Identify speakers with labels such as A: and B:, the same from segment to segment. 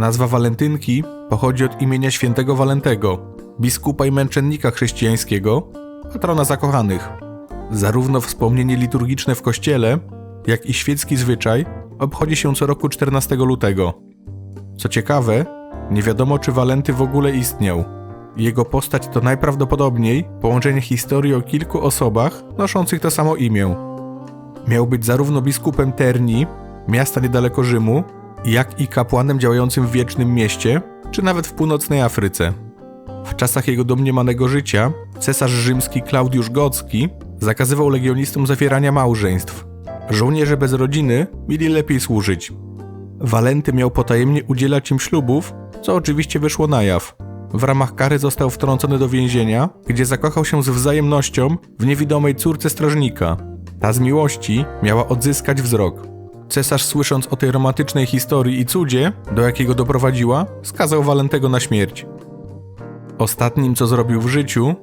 A: Nazwa walentynki pochodzi od imienia świętego Walentego, biskupa i męczennika chrześcijańskiego, patrona zakochanych. Zarówno wspomnienie liturgiczne w kościele, jak i świecki zwyczaj obchodzi się co roku 14 lutego. Co ciekawe, nie wiadomo czy Walenty w ogóle istniał. Jego postać to najprawdopodobniej połączenie historii o kilku osobach noszących to samo imię. Miał być zarówno biskupem Terni, miasta niedaleko Rzymu, jak i kapłanem działającym w wiecznym mieście, czy nawet w północnej Afryce. W czasach jego domniemanego życia cesarz rzymski Klaudiusz Gocki zakazywał legionistom zawierania małżeństw. Żołnierze bez rodziny mieli lepiej służyć. Walenty miał potajemnie udzielać im ślubów, co oczywiście wyszło na jaw. W ramach kary został wtrącony do więzienia, gdzie zakochał się z wzajemnością w niewidomej córce strażnika. Ta z miłości miała odzyskać wzrok. Cesarz, słysząc o tej romantycznej historii i cudzie, do jakiego doprowadziła, skazał Walentego na śmierć. Ostatnim, co zrobił w życiu,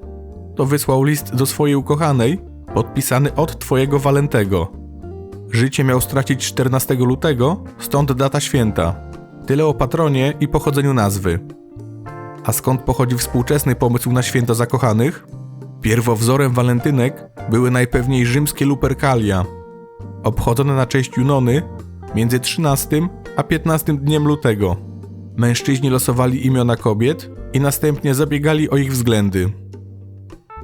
A: to wysłał list do swojej ukochanej, podpisany od twojego Walentego. Życie miał stracić 14 lutego, stąd data święta. Tyle o patronie i pochodzeniu nazwy. A skąd pochodzi współczesny pomysł na święto zakochanych? Pierwowzorem walentynek były najpewniej rzymskie lupercalia, obchodzone na cześć Junony między 13 a 15 dniem lutego. Mężczyźni losowali imiona kobiet i następnie zabiegali o ich względy.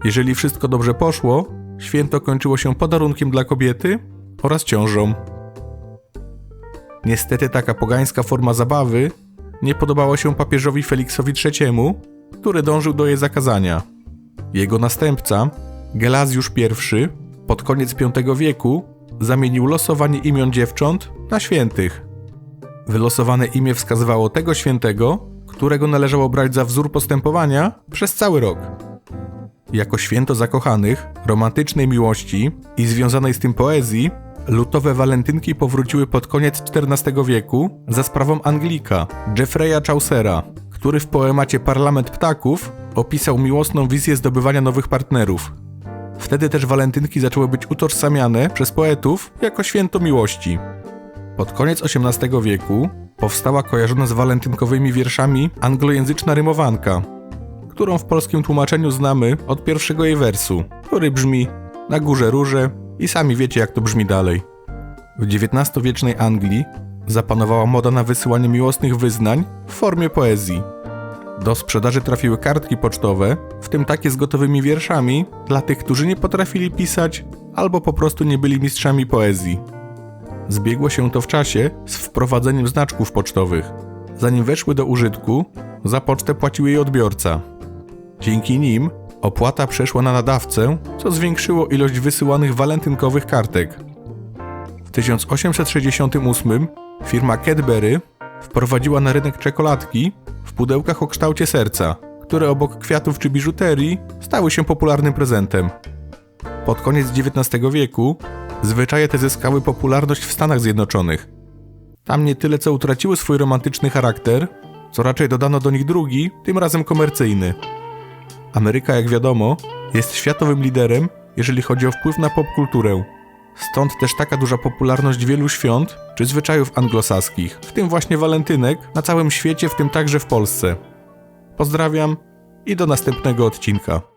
A: Jeżeli wszystko dobrze poszło, święto kończyło się podarunkiem dla kobiety oraz ciążą. Niestety taka pogańska forma zabawy nie podobała się papieżowi Feliksowi III, który dążył do jej zakazania. Jego następca, Gelazjusz I, pod koniec V wieku zamienił losowanie imion dziewcząt na świętych. Wylosowane imię wskazywało tego świętego, którego należało brać za wzór postępowania przez cały rok. Jako święto zakochanych, romantycznej miłości i związanej z tym poezji, lutowe walentynki powróciły pod koniec XIV wieku za sprawą Anglika, Jeffreya Chaucera, który w poemacie Parlament Ptaków opisał miłosną wizję zdobywania nowych partnerów. Wtedy też walentynki zaczęły być utożsamiane przez poetów jako święto miłości. Pod koniec XVIII wieku powstała kojarzona z walentynkowymi wierszami anglojęzyczna rymowanka, którą w polskim tłumaczeniu znamy od pierwszego jej wersu, który brzmi na górze róże i sami wiecie jak to brzmi dalej. W XIX-wiecznej Anglii zapanowała moda na wysyłanie miłosnych wyznań w formie poezji. Do sprzedaży trafiły kartki pocztowe, w tym takie z gotowymi wierszami dla tych, którzy nie potrafili pisać albo po prostu nie byli mistrzami poezji. Zbiegło się to w czasie z wprowadzeniem znaczków pocztowych. Zanim weszły do użytku, za pocztę płacił jej odbiorca. Dzięki nim opłata przeszła na nadawcę, co zwiększyło ilość wysyłanych walentynkowych kartek. W 1868 firma Cadbury wprowadziła na rynek czekoladki w pudełkach o kształcie serca, które obok kwiatów czy biżuterii stały się popularnym prezentem. Pod koniec XIX wieku zwyczaje te zyskały popularność w Stanach Zjednoczonych. Tam nie tyle co utraciły swój romantyczny charakter, co raczej dodano do nich drugi, tym razem komercyjny. Ameryka, jak wiadomo, jest światowym liderem, jeżeli chodzi o wpływ na popkulturę. Stąd też taka duża popularność wielu świąt czy zwyczajów anglosaskich, w tym właśnie walentynek, na całym świecie, w tym także w Polsce. Pozdrawiam i do następnego odcinka.